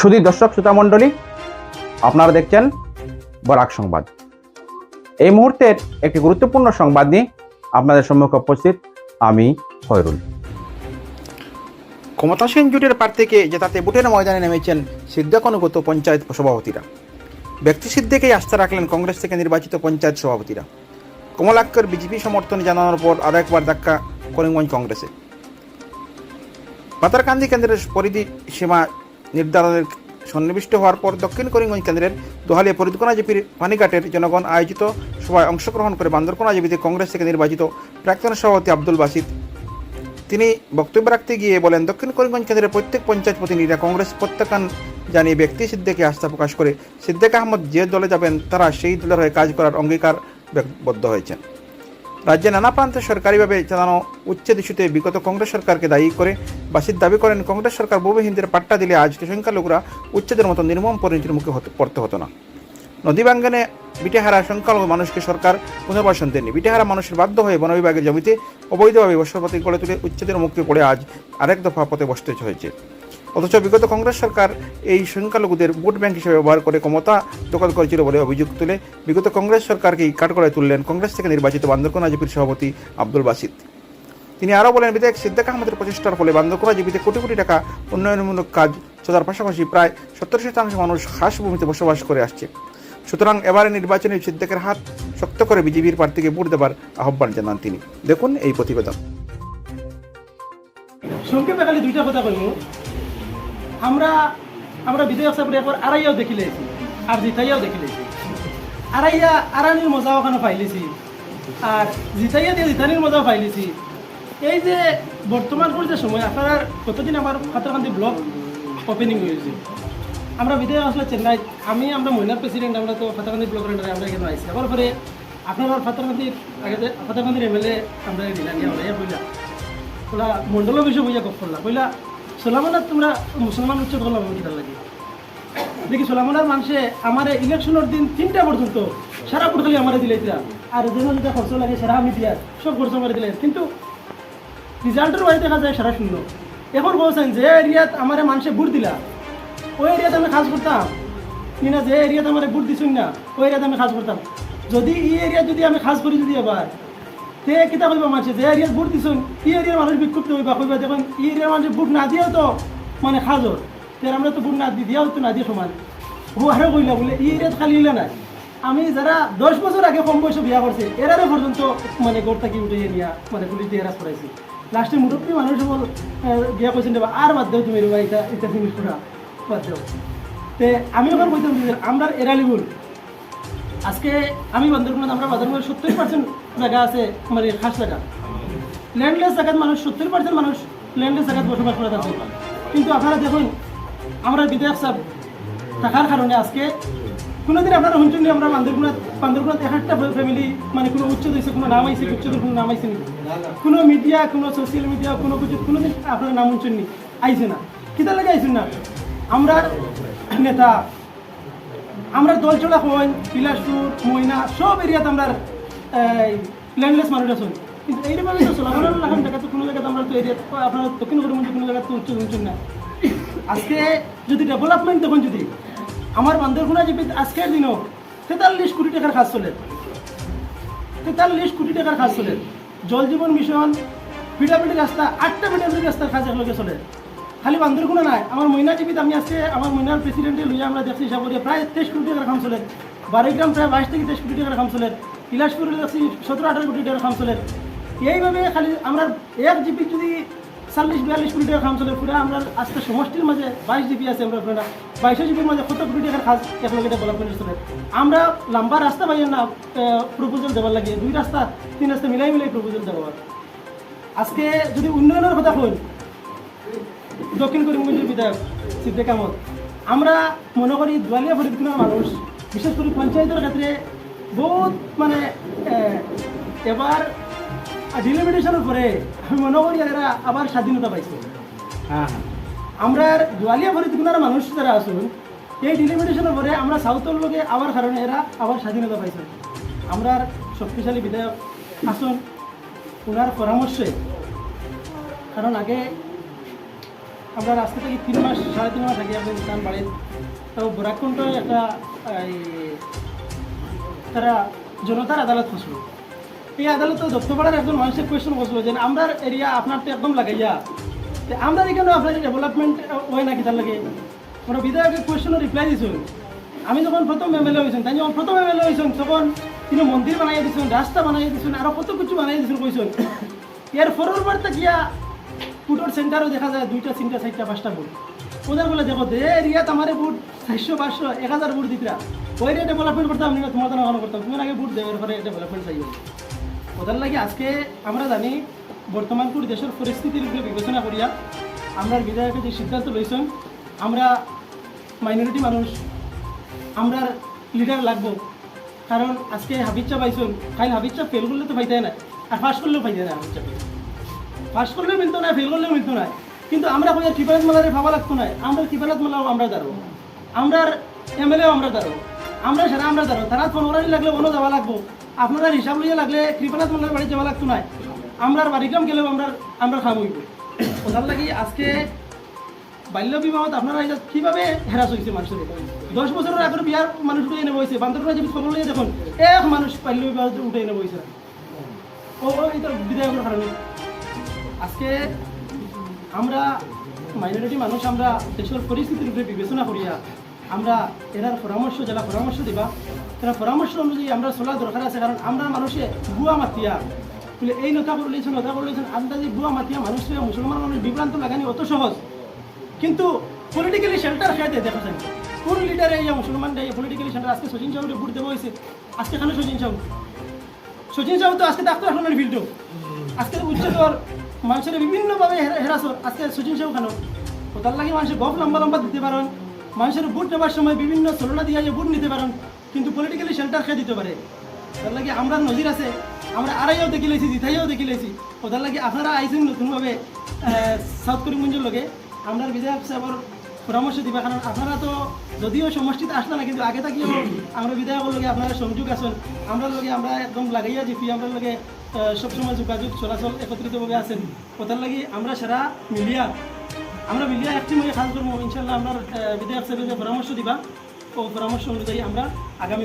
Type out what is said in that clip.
শুধু দর্শক, শ্রোতা মণ্ডলী, আপনারা দেখছেন বরাক সংবাদ। এই মুহূর্তের একটি গুরুত্বপূর্ণ সংবাদ নিয়ে আপনাদের সম্মুখে উপস্থিত আমি খয়রুল। ক্ষমতাসীন জোটের প্রার্থীকে জেতাতে বুটের ময়দানে নেমেছেন সিদ্ধাকনুগত পঞ্চায়েত সভাপতিরা। ব্যক্তি সিদ্ধেকেই আস্থা রাখলেন কংগ্রেস থেকে নির্বাচিত পঞ্চায়েত সভাপতিরা। কমলাক্ষর বিজেপি সমর্থন জানানোর পর আরও একবার ধাক্কা করিমগঞ্জ কংগ্রেসে। পাতারকান্দি কেন্দ্রের পরিধি সীমা নির্ধারণের সন্নিবিষ্ট হওয়ার পর দক্ষিণ করিমগঞ্জ কেন্দ্রের দোহালিয়া ফরিদকোনা জিপির পানিঘাটের জনগণ আয়োজিত সভায় অংশগ্রহণ করে বান্দরকোনা জিপিতে কংগ্রেস থেকে নির্বাচিত প্রাক্তন সভাপতি আব্দুল বাসিদ তিনি বক্তব্য রাখতে গিয়ে বলেন, দক্ষিণ করিমগঞ্জ কেন্দ্রের প্রত্যেক পঞ্চায়েত প্রতিনিধিরা কংগ্রেস প্রত্যাখ্যান জানিয়ে ব্যক্তি সিদ্দিকে আস্থা প্রকাশ করে সিদ্দিক আহমদ যে দলে যাবেন, তারা সেই দলের হয়ে কাজ করার অঙ্গীকার বদ্ধ হয়েছেন। রাজ্যে নানা প্রান্তে সরকারিভাবে চালানো উচ্ছেদ ইস্যুতে বিগত কংগ্রেস সরকারকে দায়ী করে বাসির দাবি করেন কংগ্রেস সরকার বহু হিন্দির পাট্টা দিলে আজ সংখ্যালঘুরা উচ্ছেদের মতো নির্মম পরিণতির মুখে পড়তে হতো না। নদী বাঙ্গনে বিটেহারা সংখ্যালঘু মানুষকে সরকার পুনর্বাসন দেননি। বিটেহারা মানুষের বাধ্য হয়ে বন বিভাগের জমিতে অবৈধভাবে বসবাতি গড়ে তুলে উচ্ছেদের মুখে পড়ে আজ আরেক দফা পথে বসতে হয়েছে। অথচ বিগত কংগ্রেস সরকার এই সংখ্যালঘুদের ভোট ব্যাংক হিসেবে ব্যবহার করে ক্ষমতা দখল করেছিল বলে অভিযোগ তুলে বিগত কংগ্রেস সরকারকেই কাঠগড়ায় তুললেন কংগ্রেস থেকে নির্বাচিত বান্দরকোনা জিপির সভাপতি আব্দুল বাসিদ। তিনি আরও বলেন, বিধায়ক সিদ্দিক আহমদের প্রচেষ্টার ফলে বান্দরকোনা জীবিতে কোটি কোটি টাকা উন্নয়নমূলক কাজ চলার পাশাপাশি প্রায় সত্তর শতাংশ মানুষ খাস ভূমিতে বসবাস করে আসছে। সুতরাং এবারে নির্বাচনে সিদ্দিকের হাত শক্ত করে বিজেপির প্রার্থীকে ভোট দেবার আহ্বান জানান তিনি। দেখুন এই প্রতিবেদন। সংক্ষেপে খালি দুইটা কথা কইব আমরা আমরা বিধায়ক সাহেব একবার আড়াইয়াও দেখি লেছি, আর জিতাইয়াও দেখি লেছি। আড়াইয়া আড়ানির মজা ওখানে পাইলেছি আর জিতাইয়া দিয়ে জিতানির মজাও পাইলেছি এই যে বর্তমান যে সময়, আপনার কতদিন আমার ফাতারকান্দি ব্লক ওপেনিং হয়েছে? আমরা বিধায়ক আসলে চেন্নাই, আমি, আমরা মহিলার প্রেসিডেন্ট আমরা তো ফাতারকান্দি ব্লকের under এ আমরা এখানে আইসি আবার পরে আপনার ফাতারকান্দির আগে যে ফাতারকান্দির এমএলএ আমরা দিলাম আমরা বললাম ওলা মন্ডল অফিসে বইয়া গপ করলা কইলা সোলামনার তোমরা মুসলমান উচ্চ করলাম কিতার লাগে। দেখি সোলামনার মানুষে আমার ইলেকশনের দিন তিনটা পর্যন্ত সারা পুরখালি আমার দিলাইতা আর যেন যেটা খরচ লাগে, সারা আমি দিয়া সব খরচ আমার দিলাই কিন্তু রেজাল্টের বাড়ি দেখা যায় সারা শূন্য। এখন বলছেন যে এরিয়াত আমার মানুষে ভোট দিলা, ওই এরিয়াতে আমি কাজ করতাম। কিনা যে এরিয়াতে আমার ভোট দিছুন না, ওই এরিয়াতে আমি কাজ করতাম। যদি এই এরিয়া যদি আমি কাজ করি যদি এবার তে কিতা কইবা মানুষে যে এরিয়াত ভোট দিছুন এই এরিয়ার মানুষ বিক্ষুব্ধ হইবা? কইবা দেখুন, এই এরিয়ার মানুষ ভোট না দিয়েও তো মানে খাজর তে আমরা তো ভোট না দি দিয়াও তো না দিয়ে সমান। ও আরও কইলা, বলে, এই এরিয়াত খালি ইলে নাই। আমি যারা দশ বছর আগে কম বয়সে বিয়া করছে এরারে পর্যন্ত মানে গোড় থাকি উঠে নিয়া মানে পুলিশ দিয়ে এরাস করাইছি। লাস্টে মুরব্বী মানুষ বল বিয়া করছেন দেবা আর বাদ দেও তুমি রেবা এটা এটা করা বাদ দেও। তে আমি ওখানে কইতাম আমরা এরালিগুল আজকে আমি বান্দরবান আমরা বাজার সত্তর পার্সেন্ট জায়গা আছে মানে খাস জায়গা। ল্যান্ডলেস জায়গাত মানুষ সত্তর পার্সেন্ট মানুষ ল্যান্ডলেস জায়গাত বসবাস করে থাকে কিন্তু আপনারা দেখুন, আমরা বিধায়ক সাহেব থাকার কারণে আজকে কোনোদিন আপনারা শুনছেন আমরা বান্দরগুনাত বান্দরগুনাত এক একটা ফ্যামিলি মানে কোনো উচ্চ দিয়েছে কোনো নাম আইছে উচ্চদের কোনো নাম আইছে নি? কোনো মিডিয়া কোনো সোশ্যাল মিডিয়া কোনো কিছু কোনোদিন আপনারা নাম শুনছেন নি? আইছে না। কিতা লাগে আইছেন না? আমরা নেতা আমরা দল চলা হই, বিলাসপুর, ময়না, সব এরিয়াতে আমরা ল্যান্ডলেস মানুষ আছেন কিন্তু এইরকম তো চলাফল লাগান জায়গা তো কোনো জায়গাতে আমরা তো এরিয়া, আপনার দক্ষিণ করিমগঞ্জ কোনো জায়গাতে উচ্চ উচ্চ না। আজকে যদি ডেভেলপমেন্ট দেখুন যদি, আমার বান্দরগুনা যে আজকের দিনও তেতাল্লিশ কোটি টাকার কাজ চলে। তেতাল্লিশ কোটি টাকার কাজ চলে। জল জীবন মিশন পিডাপিডি রাস্তা, আটটা পিডাপিডি রাস্তার কাজ একলগে চলে। খালি বান্দরগুনা নাই। আমার ময়না টিভিত আমি আজকে আমার ময়নার প্রেসিডেন্টে লইয়া আমরা দেখছি হিসাব প্রায় তেইশ কোটি টাকার খাম চলে। বারিগ্রাম প্রায় বাইশ থেকে তেইশ কোটি টাকার খাম চলে। বিলাসপুরে দেখছি সতেরো আঠারো কোটি টাকার খাম চলে। এইভাবে খালি আমরা এক জিপি যদি চল্লিশ, বিয়াল্লিশ কোটি টাকার খাম চলে, পুরা আমরা আজকে সমষ্টির মাঝে বাইশ জিপি আছে আমরা আপনারা। বাইশো জিপির মাঝে কত কোটি টাকার কাজ একলগে ডেভেলপমেন্ট চলে। আমরা লম্বা রাস্তা পাই না প্রপোজাল দেওয়ার লাগে। দুই রাস্তা তিন রাস্তা মিলাই মিলাই প্রপোজাল দেওয়ার আজকে যদি উন্নয়নের কথা হল দক্ষিণ করিমগঞ্জের বিধায়ক সিদ্দিক আহমদ। আমরা মনে করি দুয়ালিয়া ফরিদপুরের মানুষ বিশেষ করে পঞ্চায়েতের ক্ষেত্রে বহুত মানে এবার ডিলিমিটেশনের পরে আমি মনে করি এরা আবার স্বাধীনতা পাইছে। হ্যাঁ হ্যাঁ। আমরা দুয়ালিয়া ফরিদপুরের মানুষ যারা আসুন এই ডিলিমিটেশনের পরে আমরা সাউথের লোকে আবার কারণে এরা আবার স্বাধীনতা পাইছে। আমরা শক্তিশালী বিধায়ক আসুন ওনার পরামর্শে। কারণ আগে আমরা রাস্তা থেকে তিন মাস, সাড়ে তিন মাস আগে আমরা স্থান বাড়ি তো বরাকণ্ঠ একটা তারা জনতার আদালত ফসল এই আদালতে দত্তপাড়ার একজন মানুষের কোয়েশন বসল যে, আমরা এরিয়া আপনার তো একদম লাগাইয়া, তে আমরা এখানে আপনার ডেভেলপমেন্ট হয় নাকি তার লাগে? ওরা বিধায়কের কোয়েশনের রিপ্লাই দিয়েছেন আমি যখন প্রথম এমএলএ হয়েছেন তাই যখন প্রথম এমএলএ হয়েছেন তখন তিনি মন্দির বানাইয়া দিয়েছেন রাস্তা বানাইয়া দিয়েছেন আরও কত কিছু বানাইয়া দিয়েছেন কইছেন। এর ফরওয়ার্ড গিয়া ফুটোর সেন্টারও দেখা যায়, দুইটা, তিনটা, চারটা, পাঁচটা বুট ওদের বলে দেখো, দে এরিয়াত আমার বুট চারশো, পাঁচশো, এক হাজার বুট দিতরা। ওই রে ডেভেলপমেন্ট করতাম না তোমার তো না করতাম। তুমি আগে বুট দেওয়ার পরে ডেভেলপমেন্ট চাইবে ওদের লাগে আজকে আমরা জানি, বর্তমান বর্তমানপুর দেশের পরিস্থিতির উপরে বিবেচনা করিয়া আমরা বিধায়কের যে সিদ্ধান্ত লইছেন, আমরা মাইনরিটি মানুষ, আমরা লিডার লাগবো। কারণ আজকে হাবিচ্চা পাইছেন। খাইল হাবিচ্চা ফেল করলে তো পাইতে না, আর ফার্স্ট করলেও পাইতে না হাবিচ্চা ফার্স্ট করলেও মিলতো না, ফেল করলেও মিলতো না। কিন্তু আমরা কই কিফারাত মালারে ভাবা লাগতো না। আমরা কিফারাত মালাও আমরা দাঁড়ো আমরা এমএলএও আমরা দাঁড়ো আমরা সারা আমরা দাঁড়ো তারা ফোন ফোনরানি লাগলে অন্য যাওয়া লাগবো। আপনারা হিসাব লইয়া লাগলে কৃপানাথ মালার বাড়ি যাওয়া লাগতো না। আমরা বাড়িগ্রাম গেলেও আমরা আমরা খাম হইব। ওটার লাগি আজকে বাল্য বিবাহত আপনারা এটা কীভাবে হেরাস হয়েছে মানুষের দশ বছরের আগের বিয়ার মানুষ উঠে এনে বইছে বান্দরপুরা যদি লইয়া দেখুন, এক মানুষ বাল্য বিবাহ উঠে এনে বইছে ও এটা বিধায়কের কারণে। আজকে আমরা মাইনরিটি মানুষ, আমরা দেশের পরিস্থিতির উপরে বিবেচনা করিয়া আমরা এরার পরামর্শ, যারা পরামর্শ দিবা, তারা পরামর্শ অনুযায়ী আমরা চলা দরকার আছে, কারণ আমরা মানুষে বুয়া মাতিয়া। বলে এই নথা করলেছেন নথা করলেছেন আন্দাজি বুয়া মাতিয়া মানুষকে মুসলমান মানুষ বিভ্রান্ত লাগানি অত সহজ। কিন্তু পলিটিক্যালি সেন্টার খেয়ে দেখা যায় কোন লিডার এই মুসলমান এই পলিটিক্যালি সেন্টার আজকে সচিন সাহুকে ভোট দেওয়া হয়েছে। আজকে কেন সচিন সাহু সচিন সাহু তো আজকে ডাক্তার আসলেন ফিল্ড আজকে উচ্চতর মানুষের বিভিন্নভাবে হেরা- হেরাস আজকে সচিন সাহু কেন ওটার লাগে মানুষের গপ লম্বা লম্বা দিতে পারেন। মানুষের বুট নেবার সময় বিভিন্ন চলনা দিয়ে যে বুট নিতে পারেন। কিন্তু পলিটিক্যালি সেন্টার খেয়ে দিতে পারে। তার লাগে আমরা নজির আছে। আমরা আড়াইও দেখি লেছি জিথাইও দেখি লেছি ওটার লাগে আপনারা আইসেন নতুনভাবে সাউথ করিমগঞ্জের লগে। আমরা বিধায়ক সাহেবের পরামর্শ দিবা। কারণ আপনারা তো যদিও সমষ্টিতে আসলে না, কিন্তু আগে থাকিও আমরা বিধায়কের লগে আপনারা সংযোগ আছেন। আমরা লগে আমরা একদম লাগাইয়া দিছি। আমরা লগে সবসময় যোগাযোগ চলাচল একত্রিতভাবে আছেন। ওটার লাগি আমরা সারা মিলিয়া আমরা মিলিয়া একটি মধ্যে কাজ করব। ইনশাল্লাহ আমরা বিধায়ক সাহেবের পরামর্শ দিবা, ও পরামর্শ অনুযায়ী আমরা আগামী